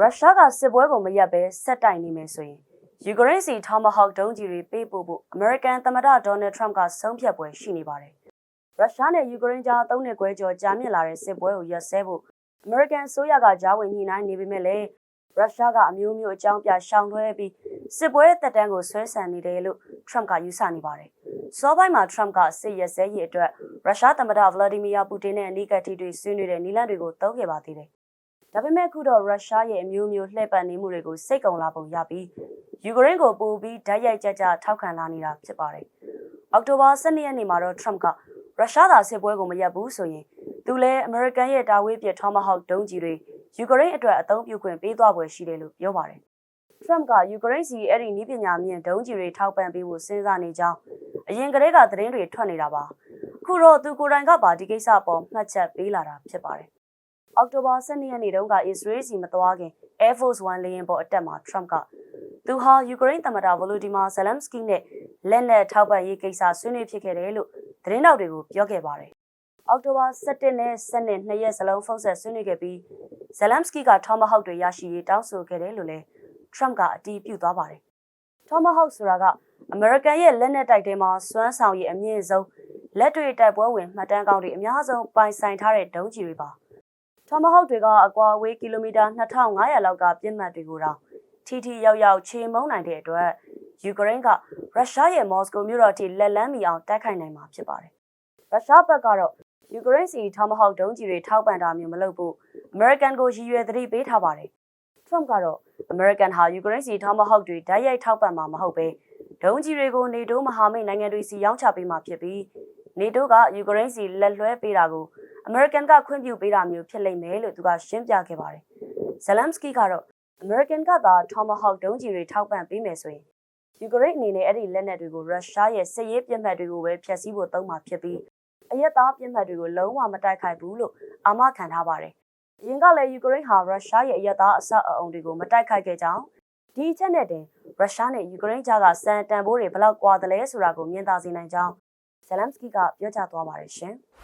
ရုရှားကစစ်ပွဲကိုမရပ်ဘဲဆက်တိုက်နေမယ်ဆိုရင်ယူကရိန်းစီထောမဟောက်ဒုံးကြီးတွေပေးပို့ဖို့အမေရိကန်သမ္မတဒေါ်နယ်ထရမ့်ကဆုံးဖြတ်ပွဲရှိနေပါတယ်။ရုရှားနဲ့ယူကရိန်းကြားသုံးနှစ်ခွဲကျော်ကြာမြင့်လာတဲ့စစ်ပွဲကိုရပ်စဲဖို့အမေရိကန်အစိုးရကကြားဝင်ညှိနှိုင်းနေပေမဲ့လည်းရုရှားကအမျိုးမျိုးအကြောင်းပြရှောင်လွှဲပြီးစစ်ပွဲတက်တန်းကိုဆွဲဆန့်နေတယ်လို့ထရမ့်ကယူဆနေပါတယ်။စောပိုင်းမှာထရမ့်ကစစ်ရက်စဲရေးအတွက်ရုရှားသမ္မတဗလာဒီမီယာပူတင်နဲ့အနီးကပ်ထိတွေ့ဆွေးနွေးတဲ့နီလန်တွေကိုတုံးခဲ့ပါသေးတယ်။ ဒါပေမဲ့အခုတော့ရုရှားရဲ့အမျိုးမျိုးလှည့်ပတ်နေမှုတွေကိုစိတ်ကုံလာပုံရပြီးယူကရိန်းကိုပိုပြီးဓာတ်ရိုက်ကြကြထောက်ခံလာနေတာဖြစ်ပါတယ်။အောက်တိုဘာ12ရက်နေ့မှာတော့ထရမ့်ကရုရှားသာစစ်ပွဲကိုမရပ်ဘူးဆိုရင်သူလည်းအမေရိကန်ရဲ့တာဝေးပြထောမဟောက်ဒုံးကြီးတွေယူကရိန်းအတွက်အသုံးပြုခွင့်ပေးသွားပွဲရှိတယ်လို့ပြောပါတယ်။ Trump ကယူကရိန်းစီအဲ့ဒီနည်းပညာမြင့်ဒုံးကြီးတွေထောက်ပံ့ပေးဖို့စဉ်းစားနေကြောင်းအရင်ကတည်းကသတင်းတွေထွက်နေတာပါ။အခုတော့သူကိုယ်တိုင်ကပါဒီကိစ္စပေါ်မှတ်ချက်ပေးလာတာဖြစ်ပါတယ်။ အောက်တိုဘာ12ရက်နေ့တုန်းကအစ္စရေးစီမသွားခင် Air Force One လေယာဉ်ပေါ်အတက်မှာ Trump ကသူဟာယူကရိန်းသမ္မတဗလိုဒီမာဇလမ်စကီနဲ့လက်နက်ထောက်ပံ့ရေးကိစ္စဆွေးနွေးဖြစ်ခဲ့တယ်လို့သတင်းတောက်တွေကိုပြောခဲ့ပါတယ်။အောက်တိုဘာ17နဲ့12နှစ်ရက်စလုံးဖုန်းဆက်ဆွေးနွေးခဲ့ပြီးဇလမ်စကီကထောမဟောက်တွေရရှိရေးတောင်းဆိုခဲ့တယ်လို့လည်း Trump ကအတည်ပြုသွားပါတယ်။ Tomahawk ဆိုတာကအမေရိကန်ရဲ့လက်နက်တိုက်ထဲမှာစွမ်းဆောင်ရည်အမြင့်ဆုံးလက်တွေ့တိုက်ပွဲဝင်မှတ်တမ်းကောင်းတွေအများဆုံးပိုင်ဆိုင်ထားတဲ့ဒုံးကျည်တွေပါ။ Tomahawk တွေကအကွာအဝေးကီလိုမီတာ2500လောက်ကပြစ်မှတ်တွေကိုတော့ထီထီရောက်ရောက်ခြေမုံနိုင်တဲ့အတွက်ယူကရိန်းကရုရှားရဲ့မော်စကိုမြို့တော်ထိလက်လန်းမီအောင်တိုက်ခိုက်နိုင်မှာဖြစ်ပါတယ်။ရုရှားဘက်ကတော့ယူကရိန်းစီ Tomahawk ဒုံးကျည်တွေထောက်ပံ့တာမျိုးမလုပ်ဘူးအမေရိကန်ကိုရည်ရွယ်သတိပေးထားပါတယ်။ Trump ကတော့အမေရိကန်ဟာယူကရိန်းစီ Tomahawk တွေဓာတ်ရိုက်ထောက်ပံ့မှာမဟုတ်ပဲဒုံးကြီးတွေကိုနေတိုးမဟာမိတ်နိုင်ငံတွေစီရောင်းချပေးမှာဖြစ်ပြီးနေတိုးကယူကရိန်းစီလက်လွှဲပေးတာကို အမေရိကန်ကခွင့်ပြုပေးတာမျိုးဖြစ်လိမ့်မယ်လို့သူကရှင်းပြခဲ့ပါတယ်။ဇလမ်စကီကတော့အမေရိကန်ကသာ Tomahawk ဒုံးကြီးတွေထောက်ပံ့ပေးမယ်ဆိုရင်ယူကရိန်းအနေနဲ့အဲ့ဒီလက်နက်တွေကိုရုရှားရဲ့စစ်ရေးပြစ်မှတ်တွေကိုပဲဖျက်ဆီးဖို့သုံးမှာဖြစ်ပြီးအရက်သားပြစ်မှတ်တွေကိုလုံးဝမတိုက်ခိုက်ဘူးလို့အာမခံထားပါတယ်။အရင်ကလည်းယူကရိန်းဟာရုရှားရဲ့အရက်သားအဆောက်အအုံတွေကိုမတိုက်ခိုက်ခဲ့ကြောင်းဒီအချက်နဲ့တင်ရုရှားနဲ့ယူကရိန်းကြားကစံတန်ဖိုးတွေဘယ်လောက်ကွာသလဲဆိုတာကိုမြင်သာစေနိုင်ကြောင်းဇလမ်စကီကပြောကြားသွားပါတယ်ရှင်။